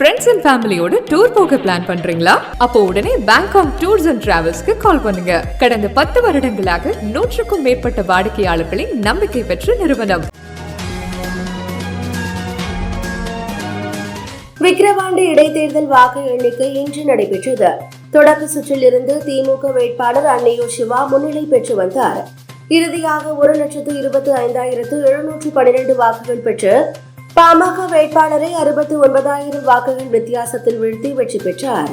Friends and ஃபேமிலியோட tour போக plan பண்றீங்களா? அப்போ உடனே பேங்காக் டூர்ஸ் அண்ட் டிராவல்ஸ்க்கு கால் பண்ணுங்க. கடந்த பத்து வருடங்களாக நூற்றுக்கும் மேற்பட்ட வாடிக்கையாளர்களின் நம்பிக்கை பெற்ற நிறுவனம். விக்கிரவாண்டி இடைத்தேர்தல் வாக்கு எண்ணிக்கை இன்று நடைபெற்றது. தொடக்க சுற்றில் இருந்து திமுக வேட்பாளர் அன்னையோ சிவா முன்னிலை பெற்று வந்தார். இறுதியாக ஒரு லட்சத்து இருபத்தி ஐந்தாயிரத்து எழுநூற்று பனிரெண்டு வாக்குகள் பெற்று பாமக வேட்பாளரை அறுபத்தி ஒன்பதாயிரம் வாக்குகள் வித்தியாசத்தில் வீழ்த்தி வெற்றி பெற்றார்.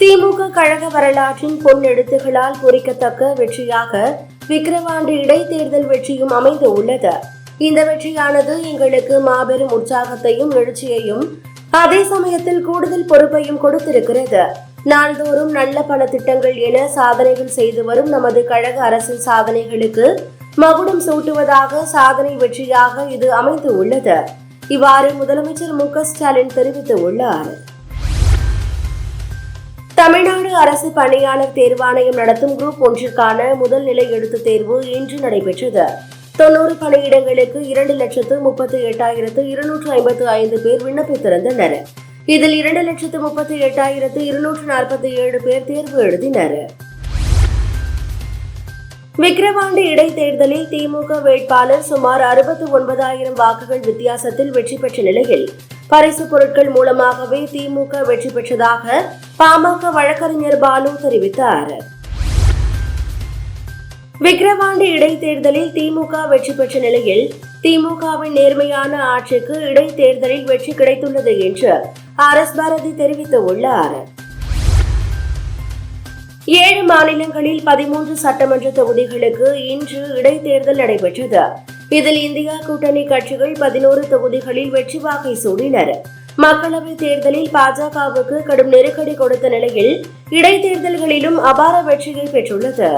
திமுக கழக வரலாற்றின் பொன் எழுத்துகளால் பொறிக்கத்தக்க வெற்றியாக விக்கிரவாண்டி இடைத்தேர்தல் வெற்றியும் அமைந்து உள்ளது. இந்த வெற்றியானது எங்களுக்கு மாபெரும் உற்சாகத்தையும் எழுச்சியையும் அதே சமயத்தில் கூடுதல் பொறுப்பையும் கொடுத்திருக்கிறது. நாள்தோறும் நல்ல பல திட்டங்கள் என சாதனைகள் செய்து வரும் நமது கழக அரசின் சாதனைகளுக்கு மகுடம் சூட்டுவதாக சாதனை வெற்றியாக இது அமைந்து உள்ளது. இவ்வாறு முதலமைச்சர் மு க ஸ்டாலின் தெரிவித்துள்ளார் தமிழ்நாடு அரசு பணியாளர் தேர்வாணையம் நடத்தும் குரூப் ஒன்றிற்கான முதல் நிலை எழுத்துத் தேர்வு இன்று நடைபெற்றது. தொன்னூறு பணியிடங்களுக்கு இரண்டு லட்சத்து முப்பத்தி எட்டாயிரத்து இருநூற்று ஐம்பத்து ஐந்து பேர் விண்ணப்பித்திருந்தனர். இதில் இரண்டு லட்சத்து முப்பத்தி எட்டாயிரத்து இருநூற்று நாற்பத்தி ஏழு பேர் தேர்வு எழுதினர். விக்கிரவாண்டி இடைத்தேர்தலில் திமுக வேட்பாளர் சுமார் அறுபத்தி ஒன்பதாயிரம் வாக்குகள் வித்தியாசத்தில் வெற்றி பெற்ற நிலையில் பரிசு பொருட்கள் மூலமாகவே திமுக வெற்றி பெற்றதாக பாமக வழக்கறிஞர் பாலு தெரிவித்தார். விக்கிரவாண்டி இடைத்தேர்தலில் திமுக வெற்றி பெற்ற நிலையில் திமுகவின் நேர்மையான ஆட்சிக்கு இடைத்தேர்தலில் வெற்றி கிடைத்துள்ளது என்று ஆர் எஸ் பாரதி தெரிவித்துள்ளார். ஏழு மாநிலங்களில் பதிமூன்று சட்டமன்ற தொகுதிகளுக்கு இன்று இடைத்தேர்தல் நடைபெற்றது. இதில் இந்தியா கூட்டணி கட்சிகள் பதினோரு தொகுதிகளில் வெற்றி வாகை சூடினர். மக்களவைத் தேர்தலில் பாஜகவுக்கு கடும் நெருக்கடி கொடுத்த நிலையில் இடைத்தேர்தல்களிலும் அபார வெற்றியை பெற்றுள்ளது.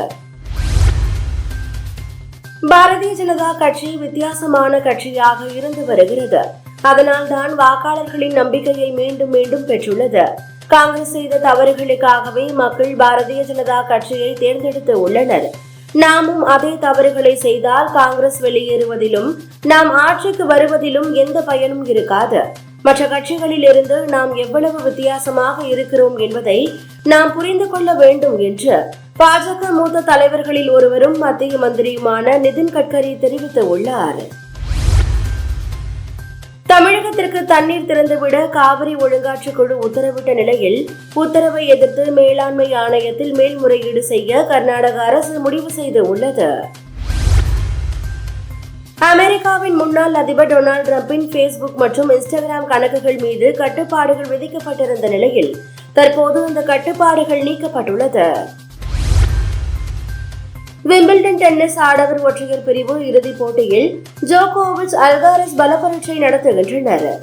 பாரதிய ஜனதா கட்சி வித்தியாசமான கட்சியாக இருந்து வருகிறது. அதனால்தான் வாக்காளர்களின் நம்பிக்கையை மீண்டும் மீண்டும் பெற்றுள்ளது. காங்கிரஸ் செய்த தவறுகளுக்காகவே மக்கள் பாரதிய ஜனதா கட்சியை தேர்ந்தெடுத்து உள்ளனர். நாமும் அதே தவறுகளை செய்தால் காங்கிரஸ் வெளியேறுவதிலும் நாம் ஆட்சிக்கு வருவதிலும் எந்த பயனும் இருக்காது. மற்ற கட்சிகளில் இருந்து நாம் எவ்வளவு வித்தியாசமாக இருக்கிறோம் என்பதை நாம் புரிந்து கொள்ள வேண்டும் என்று பாஜக மூத்த தலைவர்களில் ஒருவரும் மத்திய மந்திரியுமான நிதின் கட்கரி தெரிவித்துள்ளார் தமிழகத்திற்கு தண்ணீர் திறந்துவிட காவிரி ஒழுங்காற்று குழு உத்தரவிட்ட நிலையில் உத்தரவை எதிர்த்து மேலாண்மை ஆணையத்தில் மேல்முறையீடு செய்ய கர்நாடக அரசு முடிவு செய்து உள்ளது. அமெரிக்காவின் முன்னாள் அதிபர் டொனால்டு டிரம்பின் ஃபேஸ்புக் மற்றும் இன்ஸ்டாகிராம் கணக்குகள் மீது கட்டுப்பாடுகள் விதிக்கப்பட்டிருந்த நிலையில் தற்போது இந்த கட்டுப்பாடுகள் நீக்கப்பட்டுள்ளது. விம்பிள்டன் டென்னிஸ் ஆடவர் ஒற்றையர் பிரிவு இறுதிப் போட்டியில் ஜோகோவிச் அல்காரஸ் பலப்பரீட்சை நடத்துகின்றனர்.